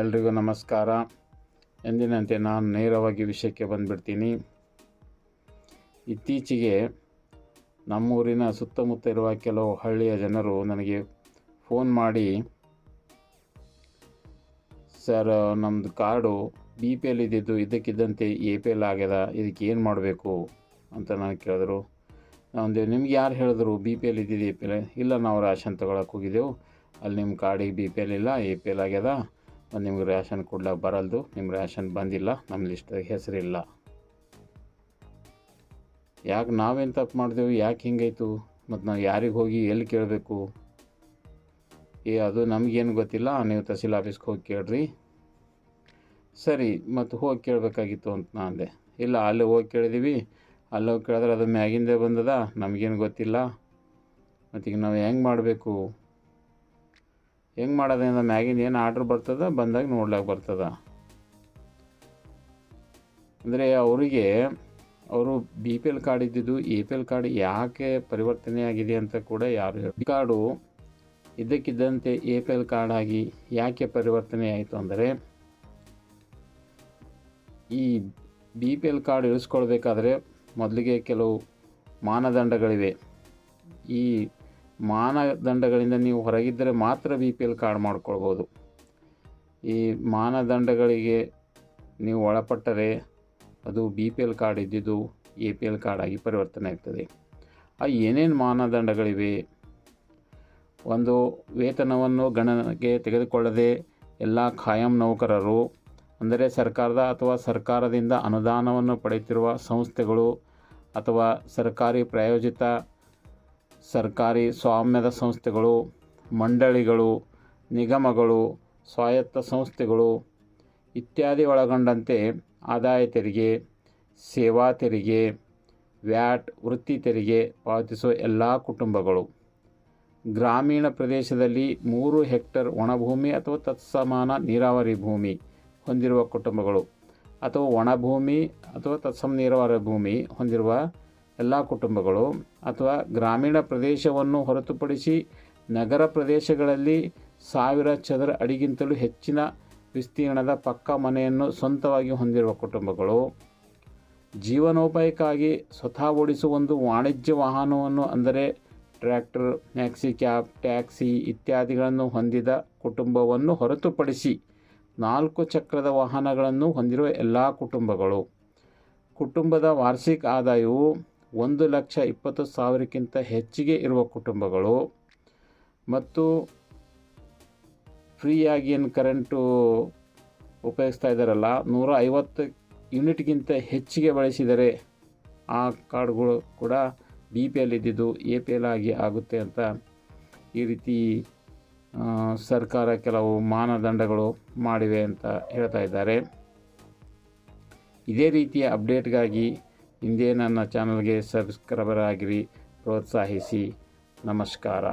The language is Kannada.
ಎಲ್ರಿಗೂ ನಮಸ್ಕಾರ. ಎಂದಿನಂತೆ ನಾನು ನೇರವಾಗಿ ವಿಷಯಕ್ಕೆ ಬಂದುಬಿಡ್ತೀನಿ. ಇತ್ತೀಚೆಗೆ ನಮ್ಮೂರಿನ ಸುತ್ತಮುತ್ತ ಇರುವ ಕೆಲವು ಹಳ್ಳಿಯ ಜನರು ನನಗೆ ಫೋನ್ ಮಾಡಿ, ಸರ್ ನಮ್ಮದು ಕಾರ್ಡು ಬಿ ಪಿ ಎಲ್ ಇದ್ದಿದ್ದು ಇದ್ದಕ್ಕಿದ್ದಂತೆ ಎ ಪಿ ಎಲ್ ಆಗ್ಯದ, ಇದಕ್ಕೆ ಏನು ಮಾಡಬೇಕು? ಅಂತ ನಾನು ಕೇಳಿದ್ರು. ಒಂದು ನಿಮ್ಗೆ ಯಾರು ಹೇಳಿದ್ರು ಬಿ ಪಿ ಎಲ್ ಇದ್ದಿದ್ದು ಎ ಪಿ ಎಲ್? ಇಲ್ಲ, ನಾವು ರೇಷನ್ ತಗೊಳಕ್ಕೆ ಹೋಗಿದ್ದೆವು. ಅಲ್ಲಿ ನಿಮ್ಮ ಕಾರ್ಡಿಗೆ ಬಿ ಪಿ ಎಲ್ ಇಲ್ಲ, ಎ ಪಿ ಎಲ್ ಆಗ್ಯದ. ನಿಮ್ಗೆ ರ್ಯಾಷನ್ ಕೊಡ್ಲಕ್ಕೆ ಬರಲ್ದು ನಿಮ್ಮ ರ್ಯಾಷನ್ ಬಂದಿಲ್ಲ, ನಮ್ಮ ಲಿಸ್ಟಾಗ ಹೆಸರಿಲ್ಲ. ಯಾಕೆ ನಾವೇನು ತಪ್ಪು ಮಾಡಿದೆವು, ಯಾಕೆ ಹಿಂಗಾಯ್ತು ಮತ್ತು ನಾವು ಯಾರಿಗೆ ಹೋಗಿ ಎಲ್ಲಿ ಕೇಳಬೇಕು? ಏ, ಅದು ನಮಗೇನು ಗೊತ್ತಿಲ್ಲ, ನೀವು ತಹಸೀಲ್ ಆಫೀಸ್ಗೆ ಹೋಗಿ ಕೇಳ್ರಿ. ಸರಿ, ಮತ್ತು ಹೋಗಿ ಕೇಳಬೇಕಾಗಿತ್ತು ಅಂತ ನಾ ಅಂದೆ. ಇಲ್ಲ, ಅಲ್ಲಿ ಹೋಗಿ ಕೇಳಿದೀವಿ. ಅಲ್ಲಿ ಹೋಗಿ ಕೇಳಿದ್ರೆ ಅದು ಮ್ಯಾಗಿಂದೇ ಬಂದದ, ನಮಗೇನು ಗೊತ್ತಿಲ್ಲ. ಮತ್ತೀಗ ನಾವು ಹೆಂಗೆ ಮಾಡಬೇಕು? ಹೆಂಗೆ ಮಾಡೋದ್ರಿಂದ ಮ್ಯಾಗಿನ ಏನು ಆರ್ಡ್ರ್ ಬರ್ತದ ಬಂದಾಗ ನೋಡ್ಲಾಕ ಬರ್ತದ. ಅಂದರೆ ಅವರಿಗೆ ಅವರು ಬಿ ಪಿ ಎಲ್ ಕಾರ್ಡ್ ಇದ್ದಿದ್ದು ಎ ಪಿ ಎಲ್ ಕಾರ್ಡ್ ಯಾಕೆ ಪರಿವರ್ತನೆ ಆಗಿದೆ ಅಂತ ಕೂಡ ಯಾರು ಹೇಳಿ ಕಾರ್ಡು ಇದ್ದಕ್ಕಿದ್ದಂತೆ ಎ ಪಿ ಎಲ್ ಕಾರ್ಡ್ ಆಗಿ ಯಾಕೆ ಪರಿವರ್ತನೆ ಆಯಿತು ಅಂದರೆ, ಈ ಬಿ ಪಿ ಎಲ್ ಕಾರ್ಡ್ ಇಳಿಸ್ಕೊಳ್ಬೇಕಾದ್ರೆ ಮೊದಲಿಗೆ ಕೆಲವು ಮಾನದಂಡಗಳಿವೆ. ಈ ಮಾನದಂಡಗಳಿಂದ ನೀವು ಹೊರಗಿದ್ದರೆ ಮಾತ್ರ ಬಿ ಪಿ ಎಲ್ ಕಾರ್ಡ್ ಮಾಡ್ಕೊಳ್ಬೋದು. ಈ ಮಾನದಂಡಗಳಿಗೆ ನೀವು ಒಳಪಟ್ಟರೆ ಅದು ಬಿ ಪಿ ಎಲ್ ಕಾರ್ಡ್ ಇದ್ದಿದ್ದು ಎ ಪಿ ಎಲ್ ಕಾರ್ಡ್ ಆಗಿ ಪರಿವರ್ತನೆ ಆಗ್ತದೆ. ಆ ಏನೇನು ಮಾನದಂಡಗಳಿವೆ? ಒಂದು ವೇತನವನ್ನು ಗಣನೆಗೆ ತೆಗೆದುಕೊಳ್ಳದೆ ಎಲ್ಲ ಖಾಯಂ ನೌಕರರು, ಅಂದರೆ ಸರ್ಕಾರದ ಅಥವಾ ಸರ್ಕಾರದಿಂದ ಅನುದಾನವನ್ನು ಪಡೆಯುತ್ತಿರುವ ಸಂಸ್ಥೆಗಳು ಅಥವಾ ಸರ್ಕಾರಿ ಪ್ರಾಯೋಜಿತ ಸರ್ಕಾರಿ ಸ್ವಾಮ್ಯದ ಸಂಸ್ಥೆಗಳು, ಮಂಡಳಿಗಳು, ನಿಗಮಗಳು, ಸ್ವಾಯತ್ತ ಸಂಸ್ಥೆಗಳು ಇತ್ಯಾದಿ ಒಳಗೊಂಡಂತೆ ಆದಾಯ ತೆರಿಗೆ, ಸೇವಾ ತೆರಿಗೆ, ವ್ಯಾಟ್ ವೃತ್ತಿ ತೆರಿಗೆ ಪಾವತಿಸುವ ಎಲ್ಲ ಕುಟುಂಬಗಳು. ಗ್ರಾಮೀಣ ಪ್ರದೇಶದಲ್ಲಿ ಮೂರು ಹೆಕ್ಟರ್ ಒಣಭೂಮಿ ಅಥವಾ ತತ್ಸಮಾನ ನೀರಾವರಿ ಭೂಮಿ ಹೊಂದಿರುವ ಕುಟುಂಬಗಳು ಅಥವಾ ಒಣಭೂಮಿ ಅಥವಾ ತತ್ಸಮ ನೀರಾವರಿ ಭೂಮಿ ಹೊಂದಿರುವ ಎಲ್ಲ ಕುಟುಂಬಗಳು ಅಥವಾ ಗ್ರಾಮೀಣ ಪ್ರದೇಶವನ್ನು ಹೊರತುಪಡಿಸಿ ನಗರ ಪ್ರದೇಶಗಳಲ್ಲಿ ಸಾವಿರ ಚದರ ಅಡಿಗಿಂತಲೂ ಹೆಚ್ಚಿನ ವಿಸ್ತೀರ್ಣದ ಪಕ್ಕ ಮನೆಯನ್ನು ಸ್ವಂತವಾಗಿ ಹೊಂದಿರುವ ಕುಟುಂಬಗಳು. ಜೀವನೋಪಾಯಕ್ಕಾಗಿ ಸ್ವತಃ ಓಡಿಸುವ ಒಂದು ವಾಣಿಜ್ಯ ವಾಹನವನ್ನು ಅಂದರೆ ಟ್ರ್ಯಾಕ್ಟರ್, ಮ್ಯಾಕ್ಸಿ ಕ್ಯಾಬ್, ಟ್ಯಾಕ್ಸಿ ಇತ್ಯಾದಿಗಳನ್ನು ಹೊಂದಿದ ಕುಟುಂಬವನ್ನು ಹೊರತುಪಡಿಸಿ ನಾಲ್ಕು ಚಕ್ರದ ವಾಹನಗಳನ್ನು ಹೊಂದಿರುವ ಎಲ್ಲ ಕುಟುಂಬಗಳು. ಕುಟುಂಬದ ವಾರ್ಷಿಕ ಆದಾಯವು ಒಂದು ಲಕ್ಷ ಇಪ್ಪತ್ತು ಸಾವಿರಕ್ಕಿಂತ ಹೆಚ್ಚಿಗೆ ಇರುವ ಕುಟುಂಬಗಳು ಮತ್ತು ಫ್ರೀಯಾಗಿ ಏನು ಕರೆಂಟು ಉಪಯೋಗಿಸ್ತಾ ಇದ್ದಾರಲ್ಲ, ನೂರ ಐವತ್ತು ಯೂನಿಟ್ಗಿಂತ ಹೆಚ್ಚಿಗೆ ಬಳಸಿದರೆ ಆ ಕಾರ್ಡ್ಗಳು ಕೂಡ ಬಿ ಪಿ ಎಲ್ ಇದ್ದಿದ್ದು ಎ ಪಿ ಎಲ್ ಆಗಿ ಆಗುತ್ತೆ ಅಂತ ಈ ರೀತಿ ಸರ್ಕಾರ ಕೆಲವು ಮಾನದಂಡಗಳು ಮಾಡಿವೆ ಅಂತ ಹೇಳ್ತಾ ಇದ್ದಾರೆ. ಇದೇ ರೀತಿಯ ಅಪ್ಡೇಟ್ಗಾಗಿ ಹಿಂದೆ ನನ್ನ ಚಾನಲ್ಗೆ ಸಬ್ಸ್ಕ್ರೈಬರ್ ಆಗಿರಿ ಪ್ರೋತ್ಸಾಹಿಸಿ. ನಮಸ್ಕಾರ.